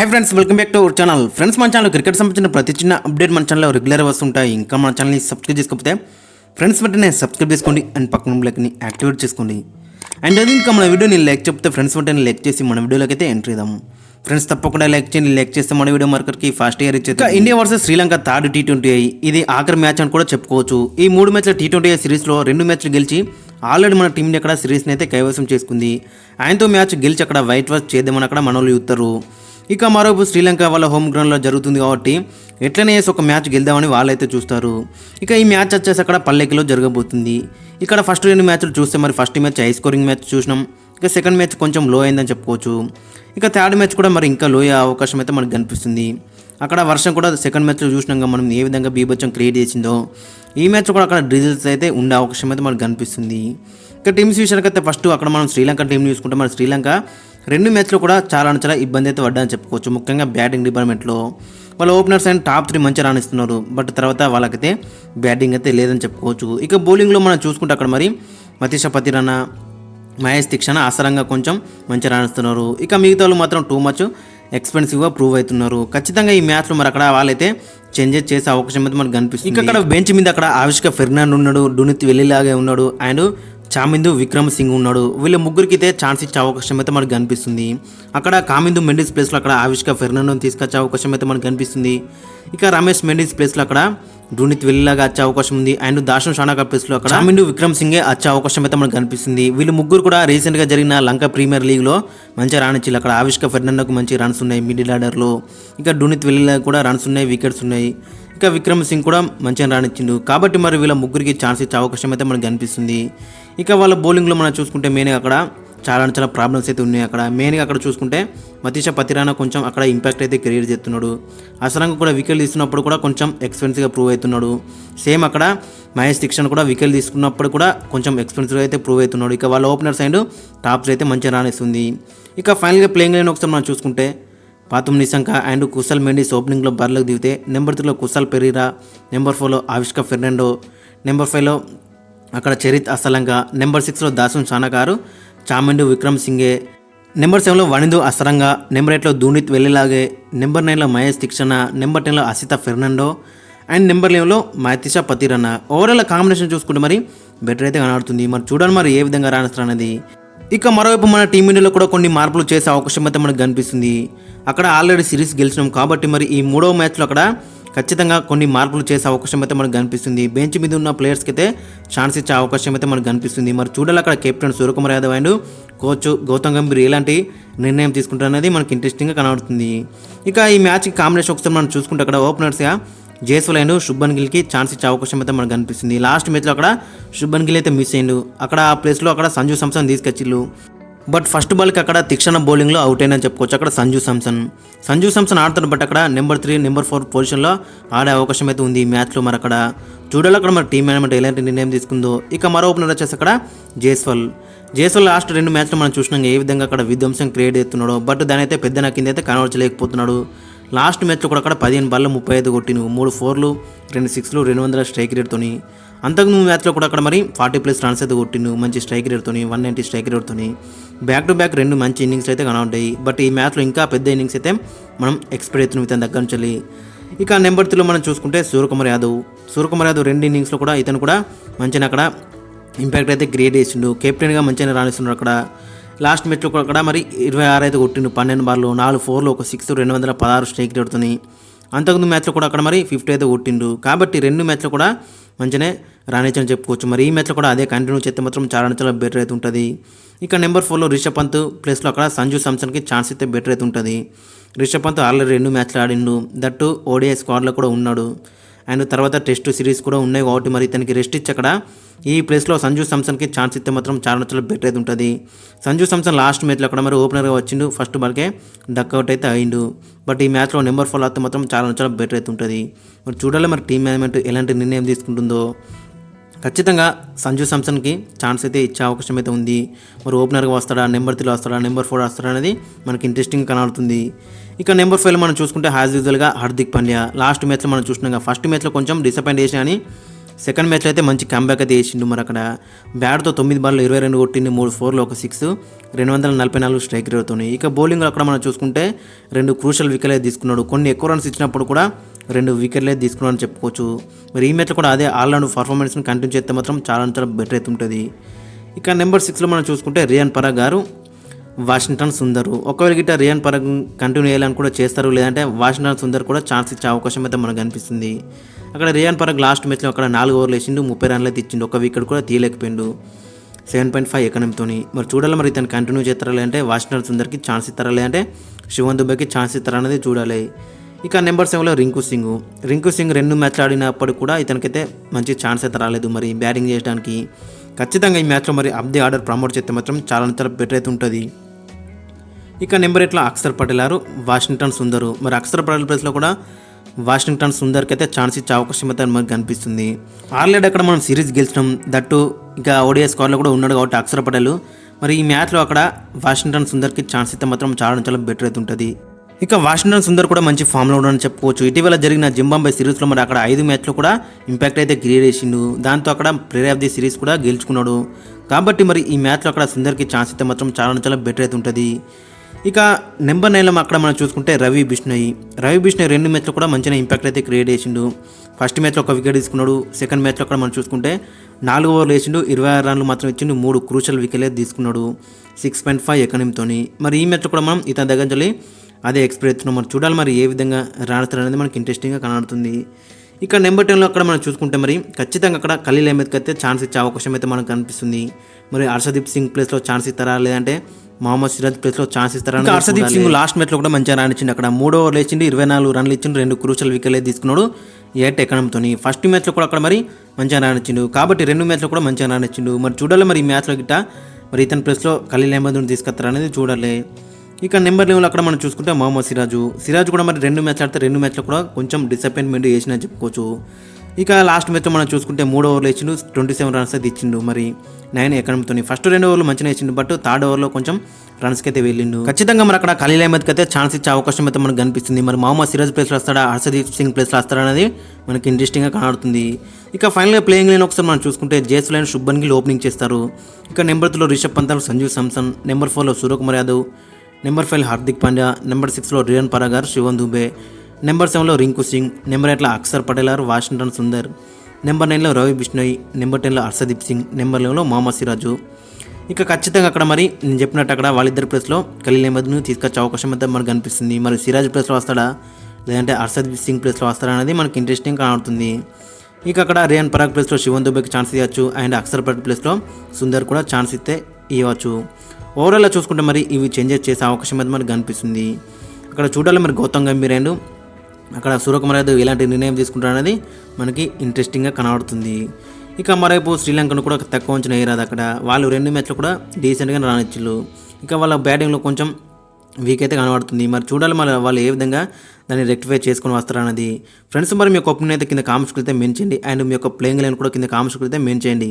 Hi friends welcome back to our channel friends మన channel cricket సంబంధించిన ప్రతి చిన్న అప్డేట్ మన ఛానల్లో రెగ్యులర్ వస్తుంటాయి. ఇంకా మన ఛానల్ని సబ్స్క్రైబ్ చేసుకోకపోతే ఫ్రెండ్స్ వెంటనే సబ్స్క్రైబ్ చేసుకోండి అండ్ పక్కన బ్లెక్ని యాక్టివేట్ చేసుకోండి. అండ్ అది ఇంకా మన వీడియోని లైక్ చెప్తే ఫ్రెండ్స్ వెంటనే లైక్ చేసి మన వీడియోలోకి అయితే ఎంట్రీ ఇద్దాం. ఫ్రెండ్స్ తప్పకుండా లైక్ చేయండి. లైక్ చేస్తే మన వీడియో మార్కర్కి ఫాస్ట్ ఇయర్ ఇచ్చేది India versus Sri Lanka third T twenty అయ్యి ఇది ఆఖరి మ్యాచ్ అని కూడా చెప్పుకోవచ్చు. ఈ మూడు మ్యాచ్ల టీ ట్వంటీ సిరీస్లో రెండు మ్యాచ్లు గెలిచి ఆల్రెడీ మన టీంని అక్కడ సిరీస్ని అయితే కైవసం చేసుకుంది. ఆయనతో మ్యాచ్ గెలిచి అక్కడ వైట్ వాష్ చేద్దామని అక్కడ మనోళ్ళు చూస్తారు. ఇక మరోపు శ్రీలంక వాళ్ళ హోమ్ గ్రౌండ్లో జరుగుతుంది కాబట్టి ఎట్లనే ఒక మ్యాచ్ గెలుదామని వాళ్ళైతే చూస్తారు. ఇక ఈ మ్యాచ్ వచ్చేసి అక్కడ పల్లెకిలో జరగబోతుంది. ఇక్కడ ఫస్ట్ రెండు మ్యాచ్లు చూస్తే మరి first match high scoring match చూసినాం. ఇక సెకండ్ మ్యాచ్ కొంచెం లో అయిందని చెప్పుకోవచ్చు. ఇక థర్డ్ మ్యాచ్ కూడా మరి ఇంకా లో అయ్యే అవకాశం అయితే మనకు కనిపిస్తుంది. అక్కడ వర్షం కూడా సెకండ్ మ్యాచ్లో చూసినాక మనం ఏ విధంగా బీభత్సం క్రియేట్ చేసిందో. ఈ మ్యాచ్ కూడా అక్కడ రిజల్ట్స్ అయితే ఉండే అవకాశం అయితే మనకు కనిపిస్తుంది. ఇక టీమ్స్ విషయానికైతే ఫస్ట్ అక్కడ మనం శ్రీలంక టీం చూసుకుంటే మన శ్రీలంక రెండు మ్యాచ్లు కూడా చాలా చాలా ఇబ్బంది అయితే పడ్డాని చెప్పుకోవచ్చు. ముఖ్యంగా బ్యాటింగ్ డిపార్ట్మెంట్లో వాళ్ళ ఓపెనర్స్ అండ్ టాప్ త్రీ మంచి రాణిస్తున్నారు. బట్ తర్వాత వాళ్ళకైతే బ్యాటింగ్ అయితే లేదని చెప్పుకోవచ్చు. ఇక బౌలింగ్లో మనం చూసుకుంటే అక్కడ మరి మతీష పతిరన్న మహేష్ దీక్షణ ఆసరంగా కొంచెం మంచి రాణిస్తున్నారు. ఇక మిగతా వాళ్ళు మాత్రం టూ మచ్ ఎక్స్పెన్సివ్గా ప్రూవ్ అవుతున్నారు. ఖచ్చితంగా ఈ మ్యాచ్లో మరి అక్కడ వాళ్ళైతే చేంజెస్ చేసే అవకాశం అయితే మనకు కనిపిస్తుంది. ఇంకా అక్కడ బెంచ్ మీద అక్కడ ఆవిష్క ఫెర్నాండ్ ఉన్నాడు డునిత్ వెళ్ళిలాగే ఉన్నాడు అండ్ చామిందు విక్రమ్ సింగ్ ఉన్నాడు. వీళ్ళ ముగ్గురికి అయితే ఛాన్స్ ఇచ్చే అవకాశం అయితే మనకు కనిపిస్తుంది. అక్కడ కామిందు మెండిస్ ప్లేస్లో అక్కడ ఆవిష్క ఫెర్నాండోని తీసుకొచ్చే అవకాశం అయితే మనకు కనిపిస్తుంది. ఇక రమేష్ మెండిస్ ప్లేస్లో అక్కడ డునిత్ వెళ్ళిలాగా వచ్చే అవకాశం ఉంది. అండ్ దాషన్ షానాకా ప్లేస్లో అక్కడ చామిండు విక్రమ్ సింగే వచ్చే అవకాశం అయితే మనకు కనిపిస్తుంది. వీళ్ళు ముగ్గురు కూడా రీసెంట్గా జరిగిన లంక ప్రీమియర్ లీగ్లో మంచిగా రాణించారు అక్కడ ఆవిష్క ఫెర్నాండోకు మంచి రన్స్ ఉన్నాయి మిడిల్ ఆర్డర్లో ఇక డూనిత్ వెళ్ళిలా కూడా రన్స్ ఉన్నాయి వికెట్స్ ఉన్నాయి. ఇక విక్రమ్ సింగ్ కూడా మంచిగా రాణించిండు కాబట్టి మరి వీళ్ళ ముగ్గురికి ఛాన్స్ ఇచ్చే అవకాశం అయితే మనకు కనిపిస్తుంది. ఇక వాళ్ళ బౌలింగ్లో మనం చూసుకుంటే మెయిన్గా అక్కడ చాలా చాలా ప్రాబ్లమ్స్ అయితే ఉన్నాయి అక్కడ. మెయిన్గా అక్కడ చూసుకుంటే మతీష పతిరానా కొంచెం అక్కడ ఇంపాక్ట్ అయితే క్రియేట్ చేస్తున్నాడు. అసలంగా కూడా వికెట్ తీసుకున్నప్పుడు కూడా కొంచెం ఎక్స్పెన్సివ్గా ప్రూవ్ అవుతున్నాడు. సేమ్ అక్కడ మహేష్ దీక్షణ్ కూడా వికెట్ తీసుకున్నప్పుడు కూడా కొంచెం ఎక్స్పెన్సివ్గా అయితే ప్రూవ్ అవుతున్నాడు. ఇక వాళ్ళ ఓపెనర్ అండ్ టాప్స్ అయితే మంచిగా రాణిస్తుంది. ఇక ఫైనల్గా ప్లేయింగ్ లైన్ ఒకసారి మనం చూసుకుంటే పాతుమ్ నిశంక అండ్ కుశల్ మెండిస్ ఓపెనింగ్లో బర్లకు దిగితే నెంబర్ త్రీలో కుశల్ పెరీరా నెంబర్ ఫోర్లో ఆవిష్క ఫెర్నాండో నెంబర్ ఫైవ్లో అక్కడ చరిత్ అసలంగా నెంబర్ సిక్స్లో దాసున్ షానకారు చామండు విక్రమ్ సింగే నెంబర్ సెవెన్లో వనిందు అసరంగా నెంబర్ ఎయిట్లో దూనిత్ వెళ్ళిలాగే నెంబర్ నైన్లో మహేష్ తిక్షణ నెంబర్ టెన్లో అసిత ఫెర్నాండో అండ్ నెంబర్ లెవెన్లో మతిష పతిరన్న. ఓవరాల్ కాంబినేషన్ చూసుకుంటే మరి బెటర్ అయితే కనబడుతుంది. మరి చూడండి మరి ఏ విధంగా రాణిస్తారు అనేది. ఇక మరోవైపు మన టీమిండియాలో కూడా కొన్ని మార్పులు చేసే అవకాశం అయితే మనకు కనిపిస్తుంది. అక్కడ ఆల్రెడీ సిరీస్ గెలిచినాం కాబట్టి మరి ఈ మూడవ మ్యాచ్లో అక్కడ ఖచ్చితంగా కొన్ని మార్పులు చేసే అవకాశం అయితే మనకు కనిపిస్తుంది. బెంచ్ మీద ఉన్న ప్లేయర్స్కి అయితే ఛాన్స్ ఇచ్చే అవకాశం అయితే మనకు కనిపిస్తుంది. మరి చూడాలి అక్కడ captain Suryakumar Yadav and coach Gautam Gambhir ఎలాంటి నిర్ణయం తీసుకుంటారు అనేది మనకి ఇంట్రెస్టింగ్గా కనబడుతుంది. ఇక ఈ మ్యాచ్కి కాంబినేషన్ ఒకసారి మనం చూసుకుంటే అక్కడ ఓపెనర్స్గా జేస్వల్ అండ్ శుభన్ గిల్కి ఛాన్స్ ఇచ్చే అవకాశం అయితే మనకు కనిపిస్తుంది. లాస్ట్ మ్యాచ్లో అక్కడ శుభన్ గిల్ అయితే మిస్ అయ్యిండు. అక్కడ ఆ ప్లేస్లో అక్కడ సంజు సంసన్ తీసుకొచ్చిళ్ళు బట్ ఫస్ట్ బాల్కి అక్కడ తిక్షణ బౌలింగ్లో అవుట్ అయినని చెప్పుకోవచ్చు. అక్కడ సంజు సంసన్ సంజు సంసన్ ఆడుతాడు బట్ అక్కడ నెంబర్ త్రీ నెంబర్ ఫోర్ పొజిషన్లో ఆడే అవకాశం అయితే ఉంది ఈ మ్యాచ్లో మరి అక్కడ. చూడాలి అక్కడ మరి టీం మేనేజ్మెంట్ ఎలాంటి నిర్ణయం తీసుకుందో. ఇక మరో ఓపెనర్ వచ్చేసి అక్కడ జేస్వల్. జేస్వల్ లాస్ట్ రెండు మ్యాచ్లు మనం చూసినాం ఏ విధంగా అక్కడ విధ్వంసం క్రియేట్ చేస్తున్నాడో. బట్ దాని అయితే పెద్ద నా కింద అయితే కనబడలేకపోతున్నాడు లాస్ట్ మ్యాచ్లో కూడా అక్కడ పదిహేను బాల్లో ముప్పై ఐదు కొట్టిను మూడు ఫోర్లు రెండు సిక్స్లు రెండు వందల స్ట్రైక్ రేట్తోని. అంతకు నువ్వు మ్యాచ్లో కూడా అక్కడ మరి ఫార్టీ ప్లస్ రన్స్ అయితే కొట్టిండు. మంచి స్ట్రైక్ రేట్తోని వన్ నైంటీ స్ట్రైక్ రేట్తోని బ్యాక్ టు బ్యాక్ రెండు మంచి ఇన్నింగ్స్ అయితే కనబడ్డాయి. బట్ ఈ మ్యాచ్లో ఇంకా పెద్ద ఇన్నింగ్స్ అయితే మనం ఎక్స్పెక్ట్ అవుతున్నాం ఇతని దగ్గర నుంచి వెళ్ళి. ఇక నెంబర్ త్రీలో మనం చూసుకుంటే సూర్యకుమార్ యాదవ్. సూర్యకుమార్ యాదవ్ రెండు ఇన్నింగ్స్లో కూడా ఇతను కూడా మంచిగా అక్కడ ఇంపాక్ట్ అయితే క్రియేట్ చేసిండు. కెప్టెన్గా మంచిగా రాణిస్తున్నాడు అక్కడ. లాస్ట్ మ్యాచ్లో కూడా అక్కడ మరి ఇరవై ఆరు అయితే కొట్టిండు పన్నెండు బార్లు. నాలుగు ఫోర్లు ఒక సిక్స్ రెండు వందల పదహారు స్ట్రైక్ రేట్తోని అంతకుముందు మ్యాచ్లో కూడా అక్కడ మరి ఫిఫ్టీ అయితే కొట్టిండు. కాబట్టి రెండు మ్యాచ్లో కూడా మంచిగానే రాణించని చెప్పుకోవచ్చు. మరి ఈ మ్యాచ్లో కూడా అదే కంటిన్యూ చేస్తే మాత్రం చాలా చాలా బెటర్ అయితే ఉంటుంది ఇక నెంబర్ ఫోర్లో రిషబ్ పంత్ ప్లేస్లో అక్కడ సంజు సామ్సన్కి ఛాన్స్ అయితే బెటర్ అయితే ఉంటుంది రిషబ్ పంత్ ఆల్రెడీ రెండు మ్యాచ్లు ఆడిండు. దట్టు ఓడిఐ స్క్వాడ్లో కూడా ఉన్నాడు. అండ్ తర్వాత టెస్ట్ సిరీస్ కూడా ఉన్నాయి కాబట్టి మరి ఇతనికి రెస్ట్ ఇచ్చి అక్కడ ఈ ప్లేస్లో సంజు సామ్సన్కి ఛాన్స్ ఇస్తే మాత్రం చాలా చాలా బెటర్ అయితే ఉంటుంది సంజు సామ్సన్ లాస్ట్ మ్యాచ్లో అక్కడ మరి ఓపెనర్గా వచ్చిండు. ఫస్ట్ బాల్కే డక్అవుట్ అయితే అయిండు. బట్ ఈ మ్యాచ్లో నెంబర్ ఫోర్ అయితే మాత్రం చాలా చాలా బెటర్ అయితే ఉంటుంది మరి చూడాలి మరి టీం మేనేజ్మెంట్ ఎలాంటి నిర్ణయం తీసుకుంటుందో. ఖచ్చితంగా సంజు సామ్సన్కి ఛాన్స్ అయితే ఇచ్చే అవకాశం అయితే ఉంది. మరి ఓపెనర్గా వస్తాడా నెంబర్ త్రీలో వస్తాడా నెంబర్ ఫోర్ వస్తాడా అనేది మనకి ఇంట్రెస్టింగ్ కనబడుతుంది. ఇక నెంబర్ ఫైవ్లో మనం చూసుకుంటే యాజ్ యూజువల్గా హార్దిక్ పాండ్యా. లాస్ట్ మ్యాచ్లో మనం చూసినాం ఫస్ట్ మ్యాచ్లో కొంచెం డిసప్పాయింట్ చేసినా అని సెకండ్ మ్యాచ్లో అయితే మంచి క్యాంబ్యాక్ అయితే వేసిండు మరి అక్కడ. బ్యాట్తో తొమ్మిది బాల్లో ఇరవై రెండు కొట్టింది మూడు ఫోర్లో ఒక సిక్స్ రెండు వందల నలభై నాలుగు స్ట్రైక్ అవుతుంది ఇక బౌలింగ్ అక్కడ మనం చూసుకుంటే రెండు క్రూషల్ వికెట్లే తీసుకున్నాడు. కొన్ని ఎక్కువ రన్స్ ఇచ్చినప్పుడు కూడా రెండు వికెట్లే తీసుకున్నారని చెప్పుకోవచ్చు. మరి ఈ మ్యాచ్లో కూడా అదే ఆల్రౌండ్ పర్ఫార్మెన్స్ని కంటిన్యూ చేస్తే మాత్రం చాలా చాలా బెటర్ అయితే ఉంటుంది. ఇక నెంబర్ సిక్స్లో మనం చూసుకుంటే రియాన్ పరాగ్ గారు వాషింగ్టన్ సుందర్. ఒకవేళ గిట్ట రియాన్ పరాగ్ కంటిన్యూ చేయాలని కూడా చేస్తారు లేదంటే వాషింగ్టన్ సుందర్ కూడా ఛాన్స్ ఇచ్చే అవకాశం అయితే మనకు కనిపిస్తుంది అక్కడ రియాన్ పరాగ్ లాస్ట్ మ్యాచ్లో అక్కడ నాలుగు ఓవర్లు వేసిండు ముప్పై రన్లు అయితే ఇచ్చిండు ఒక వికెట్ కూడా తీయలేకపోయిండు. సెవెన్ పాయింట్ ఫైవ్ ఎకనమితో మరి చూడాలి మరి ఇతను కంటిన్యూ చేస్తారా లేదంటే వాషింగ్టన్ సుందర్కి ఛాన్స్ ఇస్తారా లేదంటే శివన్ దుబ్బకి ఛాన్స్ ఇస్తారా అనేది చూడాలి. ఇక నెంబర్ సెవెన్లో రింకు సింగ్. రింకు సింగ్ రెండు మ్యాచ్లు ఆడినప్పుడు కూడా ఇతనికైతే మంచి ఛాన్స్ అయితే రాలేదు. మరి బ్యాటింగ్ చేయడానికి ఖచ్చితంగా ఈ మ్యాచ్లో మరి అబ్ది ఆర్డర్ ప్రమోట్ చేస్తే మాత్రం చాలా చాలా బెటర్ అయితే ఉంటుంది. ఇక నెంబర్ ఎయిట్లో అక్షర్ పటేల్ గారు వాషింగ్టన్ సుందరు. మరి అక్షర్ పటేల్ ప్లేస్లో కూడా వాషింగ్టన్ సుందర్కి అయితే ఛాన్స్ ఇచ్చే అవకాశం అయితే మనకు కనిపిస్తుంది. ఆల్రెడీ అక్కడ మనం సిరీస్ గెలిచినాం. దట్టు ఇంకా ఓడిఐ స్కోర్లో కూడా ఉన్నాడు కాబట్టి అక్షర్ పటేల్. మరి ఈ మ్యాచ్లో అక్కడ వాషింగ్టన్ సుందర్కి ఛాన్స్ ఇస్తే మాత్రం చాలా చాలా బెటర్ అయితే ఉంటుంది. ఇక వాషింగ్టన్ సుందర్ కూడా మంచి ఫామ్లో ఉన్నాడని చెప్పుకోవచ్చు. ఇటీవల జరిగిన జింబాంబే సిరీస్లో మరి అక్కడ ఐదు మ్యాచ్లు కూడా ఇంపాక్ట్ అయితే క్రియేట్ చేసిండు. దాంతో అక్కడ ప్లేయర్ ఆఫ్ ది సిరీస్ కూడా గెలుచుకున్నాడు. కాబట్టి మరి ఈ మ్యాచ్లో అక్కడ సుందర్కి ఛాన్స్ అయితే మాత్రం చాలా చాలా బెటర్ అయితే ఉంటుంది. ఇక నెంబర్ నైన్లో అక్కడ మనం చూసుకుంటే రవి బిష్ణయ్ రవి బిష్ణయ్ రెండు మ్యాచ్లో కూడా మంచిగా ఇంపాక్ట్ అయితే క్రియేట్ చేసిండు. ఫస్ట్ మ్యాచ్లో ఒక వికెట్ తీసుకున్నాడు. సెకండ్ మ్యాచ్లో అక్కడ మనం చూసుకుంటే నాలుగు ఓవర్లు వేసిండు. ఇరవై ఆరు రన్లు మాత్రం ఇచ్చిండు. మూడు క్రూషల్ వికెట్లే తీసుకున్నాడు. సిక్స్ పాయింట్ ఫైవ్ ఎకనమీతోని మరి ఈ మ్యాచ్లో కూడా మనం ఇతని దగ్గర నుంచి అదే ఎక్స్పెక్ట్ చేస్తున్నాం మరి చూడాలి మరి ఏ విధంగా రాణిస్తారు అనేది మనకి ఇంట్రెస్టింగ్గా కనబడుతుంది. ఇక నెంబర్ టెన్లో అక్కడ మనం చూసుకుంటే మరి ఖచ్చితంగా అక్కడ ఖలీల్ అహ్మద్కి అయితే ఛాన్స్ ఇచ్చే అవకాశం అయితే మనకు కనిపిస్తుంది. మరి హర్షదీప్ సింగ్ ప్లేస్లో ఛాన్స్ ఇస్తారా? లేదంటే మహమ్మద్ సిరాజ్ ప్లేస్లో ఛాన్స్ ఇస్తారా హర్షదీప్ సింగ్ లాస్ట్ మ్యాచ్లో కూడా మంచిగా రాణించింది అక్కడ. మూడో ఓవర్లు వేసిండు ఇరవై నాలుగు రన్లు ఇచ్చిండు రెండు క్రూషల్ వికెట్లే తీసుకున్నాడు ఎయిట్ ఎకనంతోని. ఫస్ట్ మ్యాచ్లో కూడా అక్కడ మరి మంచిగా రాణించిండు. కాబట్టి రెండు మ్యాచ్లో కూడా మంచిగా రాణించిండు. మరి చూడాలి మరి ఈ మ్యాచ్లో గిట్ట మరి ఇతని ప్లేస్లో ఖలీల్ అహ్మద్ని తీసుకొస్తారా అనేది చూడాలి. ఇక నెంబర్ లెవెల్ అక్కడ మనం చూసుకుంటే మహమ్మద్ సిరాజు. సిరాజ్ కూడా మరి రెండు మ్యాచ్లు ఆడితే రెండు మ్యాచ్లో కూడా కొంచెం డిసప్పాయింట్మెంట్ చేసిన చెప్పుకోవచ్చు. ఇక లాస్ట్ మ్యాచ్లో మనం చూసుకుంటే మూడో ఓవర్లో ఇచ్చిండు ట్వంటీ సెవెన్ రన్స్ అయితే ఇచ్చిండు. మరి నైన్ ఎకనమీతో ఫస్ట్ రెండు ఓవర్లు మంచిగా ఇచ్చిండు బట్ థర్డ్ ఓవర్లో కొంచెం రన్స్కి అయితే వెళ్ళిండు. ఖచ్చితంగా మరి అక్కడ ఖలీల్ అహ్మద్కి అయితే ఛాన్స్ ఇచ్చే అవకాశం అయితే మనకు కనిపిస్తుంది. మరి మహమ్మద్ సిరాజ్ ప్లేస్లో వస్తాడా హర్షదీప్ సింగ్ ప్లేస్లో వస్తాడా అనేది మనకి ఇంట్రెస్టింగ్గా కనబడుతుంది. ఇక ఫైనల్గా ప్లేయింగ్ లైన్ ఒకసారి మనం చూసుకుంటే జేస్ లైన్ శుభన్ గిల్ ఓపెనింగ్ చేస్తారు. ఇక నెంబర్ త్రీలో రిషబ్ పంతాలు సంజీవ్ సామ్సన్ నెంబర్ ఫోర్లో Suryakumar Yadav. Number five Hardik Pandya number సిక్స్లో రియాన్ పరాగర్ శివన్ దుబే నెంబర్ సెవెన్లో రింకు సింగ్ నెంబర్ ఎయిట్లో Axar Patel or Washington Sundar number నైన్లో రవి బిష్ణోయ్ నెంబర్ టెన్లో హర్షదీప్ సింగ్ నెంబర్ లెవెన్లో మొహమ్మద్ సిరాజు. ఇక ఖచ్చితంగా అక్కడ మరి నేను చెప్పినట్టు అక్కడ వాళ్ళిద్దరు ప్లేస్లో ఖలీల్ అహ్మద్ను తీసుకొచ్చే అవకాశం అయితే మనకు కనిపిస్తుంది మరి సిరాజ్ ప్లేస్లో వస్తాడా? లేదంటే హర్షదీప్ సింగ్ ప్లేస్లో వస్తాడా అనేది మనకి ఇంట్రెస్టింగ్ కనబడుతుంది. ఇక అక్కడ రియాన్ పరాగ్ ప్లేస్లో శివన్ దుబేకి ఛాన్స్ ఇవ్వచ్చు అండ్ అక్షర్ ప్లేస్లో సుందర్ కూడా ఛాన్స్ ఇస్తే ఇవ్వచ్చు ఓవరాల్గా చూసుకుంటే మరి ఇవి చేంజెస్ చేసే అవకాశం అయితే మనకు కనిపిస్తుంది. అక్కడ చూడాలి మరి గౌతమ్ గంభీర్ అండ్ అక్కడ సూర్యకుమార్ యాదవ్ ఎలాంటి నిర్ణయం తీసుకుంటారు అనేది మనకి ఇంట్రెస్టింగ్గా కనబడుతుంది. ఇక మరోవైపు శ్రీలంకను కూడా తక్కువ ఉంచిన వేయరాదు అక్కడ. వాళ్ళు రెండు మ్యాచ్లు కూడా డీసెంట్గా రానిచ్చిళ్ళు. ఇక వాళ్ళ బ్యాటింగ్లో కొంచెం వీక్ అయితే కనబడుతుంది. మరి చూడాలి మరి వాళ్ళు ఏ విధంగా దాన్ని రెక్టిఫై చేసుకొని వస్తారన్నది ఫ్రెండ్స్ మరి మీ యొక్క ఒపీనియన్ అయితే కింద కామెంట్స్ అయితే మెయిన్ చేయండి. అండ్ మీ యొక్క ప్లేయింగ్ లైన్ కూడా కింద కామెంట్స్ అయితే మెయిన్ చేయండి.